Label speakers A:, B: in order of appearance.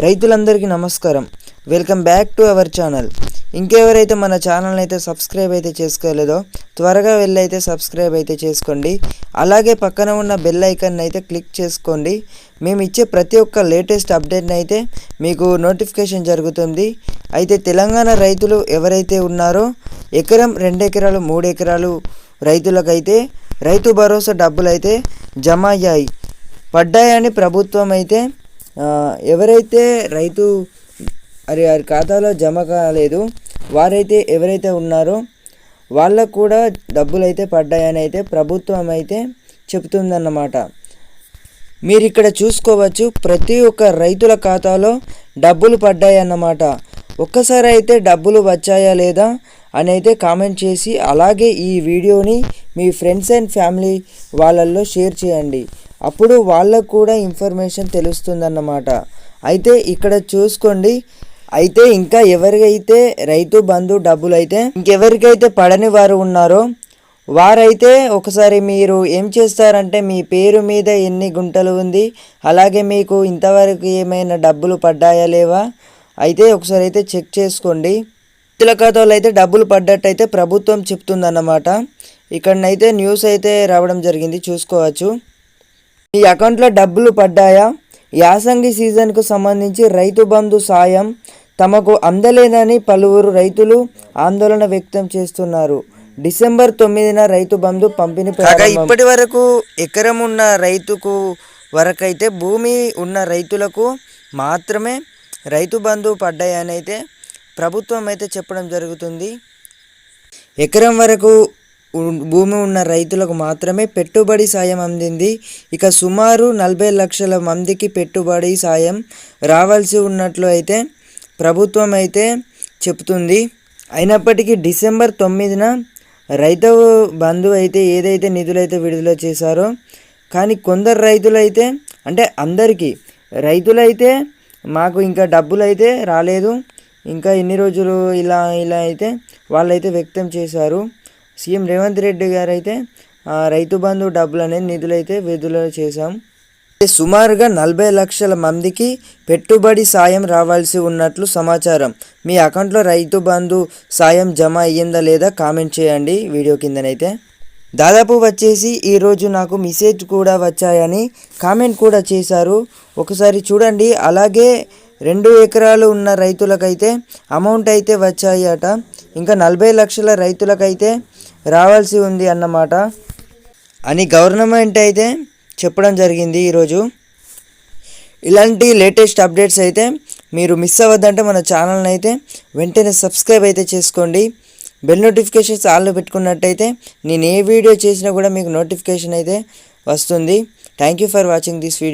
A: రైతులందరికీ నమస్కారం. Welcome back to our channel. ఇంకెవరైతే మన ఛానల్ అయితే సబ్స్క్రైబ్ అయితే చేసుకోలేదో త్వరగా వెళ్ళైతే సబ్స్క్రైబ్ అయితే చేసుకోండి. అలాగే పక్కన ఉన్న బెల్ ఐకాన్ అయితే క్లిక్ చేసుకోండి. మేము ఇచ్చే ప్రతి ఒక్క లేటెస్ట్ అప్డేట్ని అయితే మీకు నోటిఫికేషన్ జరుగుతుంది. అయితే తెలంగాణ రైతులు ఎవరైతే ఉన్నారో ఎకరం రెండు ఎకరాలు మూడు ఎకరాలు రైతులకైతే రైతు భరోసా డబ్బులు అయితే జమ అయ్యాయి పడ్డాయని ప్రభుత్వం అయితే ఎవరైతే రైతు అరే వారి ఖాతాలో జమ కాలేదు వారైతే ఎవరైతే ఉన్నారో వాళ్ళకు కూడా డబ్బులు అయితే పడ్డాయని అయితే ప్రభుత్వం అయితే చెబుతుందన్నమాట. మీరు ఇక్కడ చూసుకోవచ్చు ప్రతి ఒక్క రైతుల ఖాతాలో డబ్బులు పడ్డాయి అన్నమాట ఒక్కసారి అయితే డబ్బులు వచ్చాయా లేదా అని అయితే కామెంట్ చేసి అలాగే ఈ వీడియోని మీ ఫ్రెండ్స్ అండ్ ఫ్యామిలీ వాళ్ళల్లో షేర్ చేయండి. అప్పుడు వాళ్ళకు కూడా ఇన్ఫర్మేషన్ తెలుస్తుందన్నమాట. అయితే ఇక్కడ చూసుకోండి. అయితే ఇంకా ఎవరికైతే రైతు బంధు డబ్బులు అయితే ఇంకెవరికైతే పడని వారు ఉన్నారో వారైతే ఒకసారి మీరు ఏం చేస్తారంటే మీ పేరు మీద ఎన్ని గుంటలు ఉంది అలాగే మీకు ఇంతవరకు ఏమైనా డబ్బులు పడ్డాయా లేవా? అయితే ఒకసారి అయితే చెక్ చేసుకోండి. రైతుల ఖాతాలో అయితే డబ్బులు పడ్డట్టయితే ప్రభుత్వం చెప్తుందన్నమాట. ఇక్కడనైతే న్యూస్ అయితే రావడం జరిగింది చూసుకోవచ్చు. మీ అకౌంట్లో డబ్బులు పడ్డాయా? యాసంగి సీజన్కు సంబంధించి రైతు బంధు సాయం తమకు అందలేదని పలువురు రైతులు ఆందోళన వ్యక్తం చేస్తున్నారు. డిసెంబర్ తొమ్మిదిన రైతు బంధు పంపిణీ ఇప్పటి వరకు ఎకరం ఉన్న రైతుకు వరకైతే భూమి ఉన్న రైతులకు మాత్రమే రైతు బంధు పడ్డాయని అయితే ప్రభుత్వం అయితే చెప్పడం జరుగుతుంది. ఎకరం వరకు భూమి ఉన్న రైతులకు మాత్రమే పెట్టుబడి సాయం అందింది. ఇక సుమారు నలభై లక్షల మందికి పెట్టుబడి సాయం రావాల్సి ఉన్నట్లు అయితే ప్రభుత్వం అయితే చెప్తుంది. అయినప్పటికీ డిసెంబర్ తొమ్మిదిన రైతు బంధు అయితే ఏదైతే నిధులైతే విడుదల చేశారో కానీ కొందరు రైతులైతే అంటే అందరికీ రైతులైతే మాకు ఇంకా డబ్బులు అయితే రాలేదు. ఇంకా ఎన్ని రోజులు ఇలా ఇలా అయితే వాళ్ళైతే వ్యక్తం చేశారు. సీఎం రేవంత్ రెడ్డి గారు అయితే రైతు బంధు డబ్బులు అనేది నిధులైతే విడుదల చేశాం. సుమారుగా నలభై లక్షల మందికి పెట్టుబడి సాయం రావాల్సి ఉన్నట్లు సమాచారం. మీ అకౌంట్లో రైతు బంధు సాయం జమ అయ్యిందా లేదా కామెంట్ చేయండి వీడియో కిందనైతే. దాదాపు వచ్చేసి ఈరోజు నాకు మెసేజ్ కూడా వచ్చాయని కామెంట్ కూడా చేశారు. ఒకసారి చూడండి అలాగే రెండు ఎకరాలు ఉన్న రైతులకైతే అమౌంట్ అయితే వచ్చాయట. ఇంకా నలభై లక్షల రైతులకైతే రావాల్సి ఉంది అన్నమాట. అని గవర్నమెంట్ అయితే చెప్పడం జరిగింది ఈరోజు. ఇలాంటి లేటెస్ట్ అప్డేట్స్ అయితే మీరు మిస్ అవ్వద్దంటే మన ఛానల్ని అయితే వెంటనే సబ్స్క్రైబ్ అయితే చేసుకోండి. బెల్ నోటిఫికేషన్స్ ఆల్లో పెట్టుకున్నట్టయితే నేను ఏ వీడియో చేసినా కూడా మీకు నోటిఫికేషన్ అయితే వస్తుంది. Thank you for watching this video.